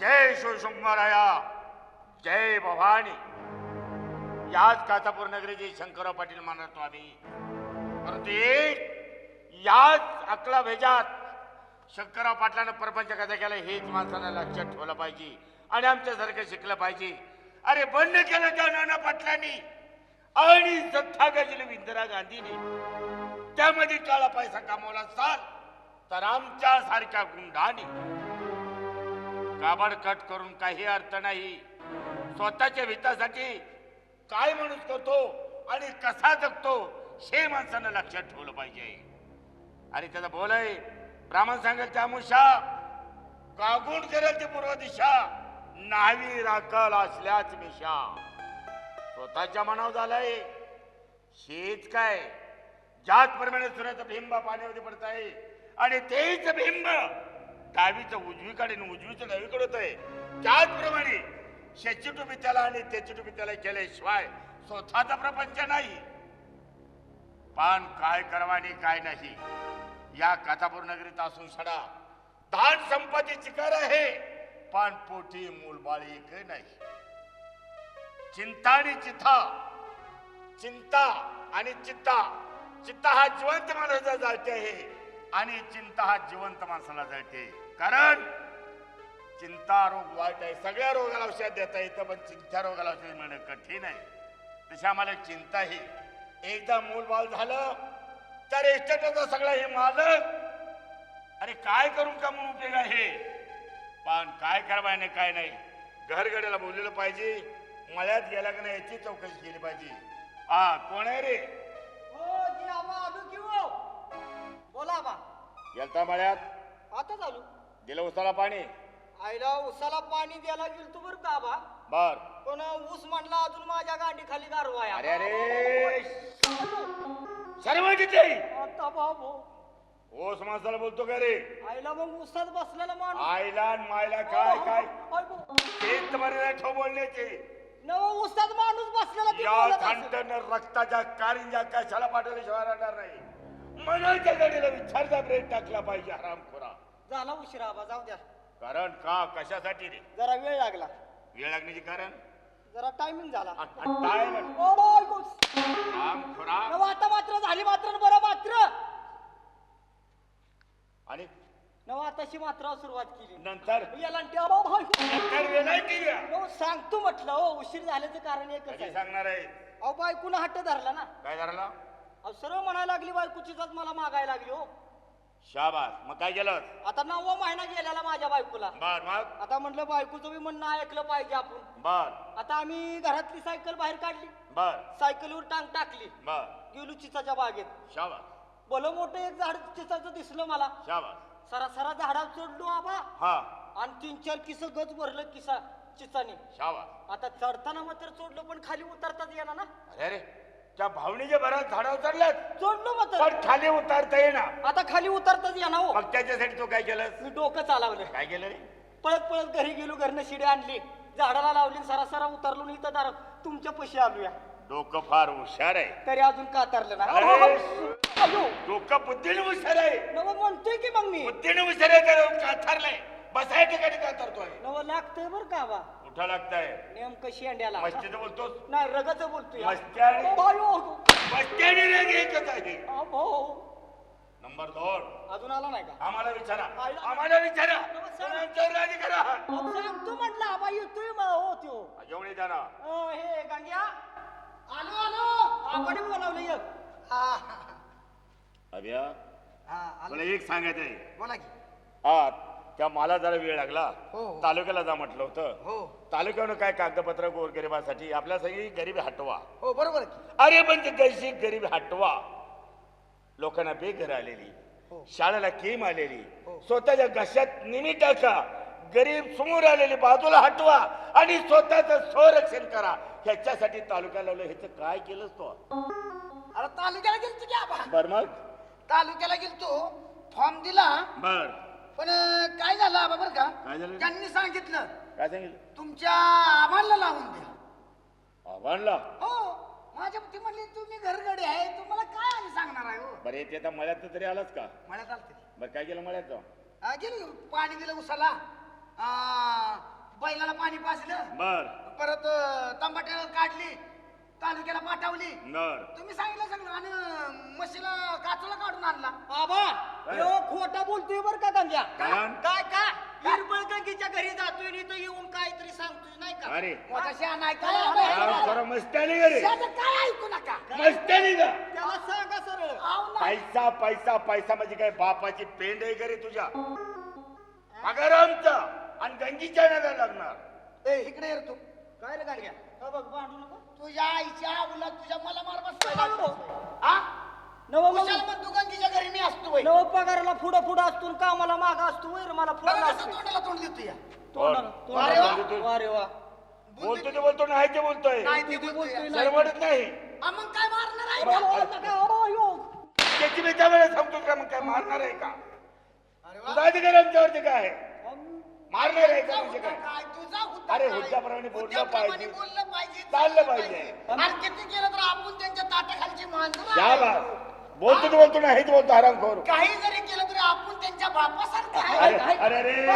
जय शिवशंकराया जय भवानी. याच कातापूर नगरीची शंकरराव पाटील मानतो आम्ही परंतु याच अकला भेजात शंकरराव पाटलानं परपंच कथा केला हेच माणसाला लक्षात ठेवलं पाहिजे. आणि आमच्यासारखं शिकलं पाहिजे. अरे बंद केलं त्या नाना पाटलांनी. आणि सत्ता गाजली इंदिरा गांधीने. त्यामध्ये काळा पैसा कमावला असाल तर आमच्या सारख्या गुंडाने. काबडकट करून काही अर्थ नाही. स्वतःच्या हितासाठी काय माणूस करतो आणि कसा जगतो हे माणसानं लक्षात ठेवलं पाहिजे. आणि त्याचा बोल आहे ब्राह्मण सांगेल त्या मुशा कागून करेल ते पूर्व दिशा नावी राखल असल्याच मिशा. स्वतःच्या मनावर झालंय शेत काय? ज्याच प्रमाणे सूर्याचं बिंब पाण्यामध्ये पडत आहे आणि तेच बिंब डावीचं उजवीकडे आणि उजवीचं डावीकडे होतंय. त्याचप्रमाणे शेची टुपी त्याला आणि त्याची टुपी त्याला केल्याशिवाय स्वतःचा प्रपंच नाही. पण काय करवानी काय नाही या कातापूर नगरीत असून सडा धान संपत्ती चिकार आहे पण पोटी मूलबाळ एक नाही. चिंता आणि चिथा चिंता आणि चित्ता चित्ता हा जिवंत माणसाला जळते आहे आणि चिंता हा जिवंत माणसाला जळते कारण चिंता रोग वाईट आहे. सगळ्या रोगाला औषध देता येतं पण चिंता रोगाला औषध मिळणं कठीण आहे. तशी आम्हाला चिंता ही. एकदा मूलबाल झालं तर एस्टेटचा सगळा हे मालक अरे काय करून का म्हणून उपयोग आहे पण काय करावं नाही काय नाही? घरगड्याला बोललेलं पाहिजे मळ्यात गेला का नाही याची चौकशी केली पाहिजे. हा कोण आहे रे? हो हो. बोला आबा. गेलता मळ्यात? आता चालू दिलं उसाला पाणी. आईला उसाला पाणी द्यायला गेलतो बरं का आबा बर. पण ऊस म्हणला अजून माझ्या गांडी खाली गारवा अरे अरे. सर्व किती आता बाबू. ओस माणसाला बोलतो का रे? आईला मग उसात बसलेला माणूस. आईला आणि मायला काय काय. तेच तुम्हाला ठेव बोलण्याचे नव उसात माणूस बसलेला ती या बोलत असेल. थंडन रक्ताच्या कारंजा कशाला पाठवल्याशिवाय राहणार नाही? मनाच्या गाडीला विचारचा ब्रेक टाकला पाहिजे हरामखोरा. झाला उशिरा आबा जाऊ द्या. कारण का? कशासाठी रे? जरा वेळ लागला. वेळ लागण्याचे कारण? जरा टायमिंग झाला. आ- आ- नव आता मात्र झाली मात्र न बरं मात्र. आणि? नव आताशी मात्र सुरुवात केली. नंतर? याला आणि त्या बाबा, हाय. नंतर वेळ नाही केली. हो सांगतो म्हटलं हो उशीर झाल्याचं कारण एकच कधी आहे. सांगणार आहे? अहो बायकून हट्ट धरला ना. काय झालं अहो सर्व म्हणायला लागली बायकोचीच मला मागायला लागली हो. शाबास. मग काय केलं? आता नववा महिना गेलेला माझ्या बायकोला. बर मग? आता म्हटलं बायकोचं बी म्हणणं ऐकलं पाहिजे आपण. बर. आता आम्ही घरातली सायकल बाहेर काढली. बर. सायकलीवर टांग टाकली. बर. गेलो चिचाच्या बागेत. शाबास. भलं मोठं एक झाड चिचाचं दिसलं मला. शाबास. सरा सरा झाडावर चढलो आबा. हा. आणि तीन चार किस गज भरलं किसा चिचाने. शाबास. आता चढताना मात्र चढलो पण खाली उतरताच येणार ना. अरे अरे. त्या भावनीच्या भरात झाडावर चढल्यात चढलो मात्र पण खाली उतारता येणार आता खाली उतरताच येणार हो. मग त्याच्यासाठी तू काय केलं मी डोकं चालवलं. काय केलं रे? पळत पळत घरी गेलो घरनं शिडी आणली. झाडाला लावली सरा सरा उतरलो आणि इथं दार तुमच्या पैसे आलोया डोकं फार हुशार आहे. तरी अजून कातरलं ना अरे! अयो, डोकं बुद्धीने हुशार आहे. नवं म्हणतोय की मग मी? बुद्धीने हुशार आहे तर काथारलंय बसाय ठिकाणी कातरतोय नवं लागतंय बर का बा उठा लागताय. नेमकं शेंड्याला मस्तीचं बोलतोस? नाही रगच बोलतोय. मस्त्याने. अहो, अयो, मस्त्याने रेग एकच आहे. अहो. नंबर दोन. अजून आला नाही का? आम्हाला विचारा. आम्हाला विचारा. नमस्कार. करा अहो, सांगतो म्हटलं आबा येतोय मग हो त्यो एवढे जाणा अ, हे गांग्या. आलो आलो. आपण बोलावलं एक. हा अभ्या हा आलो. मला एक सांगायचं आहे बोला की. हा त्या मला जरा वेळ लागला. हो, हो. तालुक्याला जा म्हटलं होतं. हो. तालुक्यानं काय कागदपत्र गोरगरिबासाठी आपल्या सगळी गरीबी हटवा. हो बरोबर की. अरे पण ते कैशी गरीबी हटवा. लोकांना बेघर आलेली. हो. शाळेला केम आलेली. हो. स्वतःच्या घशात निमी टाका गरीब समोर आलेली बाजूला हटवा आणि स्वतःच संरक्षण करा. ह्याच्यासाठी तालुक्या लावलं. ह्याचं काय केलंस तो? अरे तालुक्याला गेलतो की बर मग? तालुक्याला गेलतो. फॉर्म दिला. बर. पण अं, काय झालं आबा बरं का? काय झालं? त्यांनी सांगितलं. काय सांगितलं? तुमच्या आव्हानला लावून द्या. आव्हानला हो. माझ्या ती म्हणली तुम्ही घरगडी आहे तुम्हाला काय आम्ही सांगणार आहे हो? बरं येते आता मळ्यात तरी आलाच का? मला चालते बरं काय केलं मळ्यात जाऊन? गेलो पाणी दिलं उसाला. आ, बैलाला पाणी पाजलं. बर. परत तंबाट्याला काढली तालुक्याला पाठवली. बर. तुम्ही सांगितलं सगळं. आणि म्हशीला काचूला काढून आणला. आबा यो खोटा बोलतोय बर का गंग्या? कारण? काय का गंगीच्या घरी जातोय आणि इथं येऊन काहीतरी सांगतोय नाही का? अरे. मोठा शहाणा आहे काय काय मस्त्याने त्याचं काय ऐकू नका? मस्त्याने का त्याला सांगा सरळ. आव ना. पैसा पैसा पैसा म्हणजे काय? बापाची पेंड आहे का रे तुझ्या. पगार आमचा आणि गंजीच्या नगर लागणार. ए इकडे ये रे तू. काय रे गंग्या? हा बघ भांडू नको. तुझ्या आईच्या उलट तुझ्या मला मार बसतोय हा? नव कुशाल मग बाई नव पगाराला पुढं पुढं असतो आणि कामाला माग असतो. वैर मला बघा पुढं तोंडाला तोंड देतो या. तोंडाला अरे वा. तोंडाला अरे वा. बोलतो ते बोलतो नाही ते बोलतोय. नाही ते बोलतोय या. सरवडत नाही. हा, मग काय मारणार आहे? का? ओ, यो. त्याची मी त्यावेळेस सांगतो का मग काय मारणार आहे का? अरे वा. तुझा अधिकार आमच्यावरती काय? आहे मारणार आहे का तुझा म्हणजे काय? काय? तुझा हुद्दा अरे काय? हुद्द्याप्रमाणे बोललं हुद्द्याप्रमाणे पाहिजे. बोललं पाहिजे. चाललं पाहिजे. आणि किती केलं तर आपण त्यांच्या ताटाखालची मांजर या बा बोलतो ते बोलतो नाही ते बोलतो आराम करू काही जरी केलं तरी आपण त्यांच्या बापासारखं अरे अरे.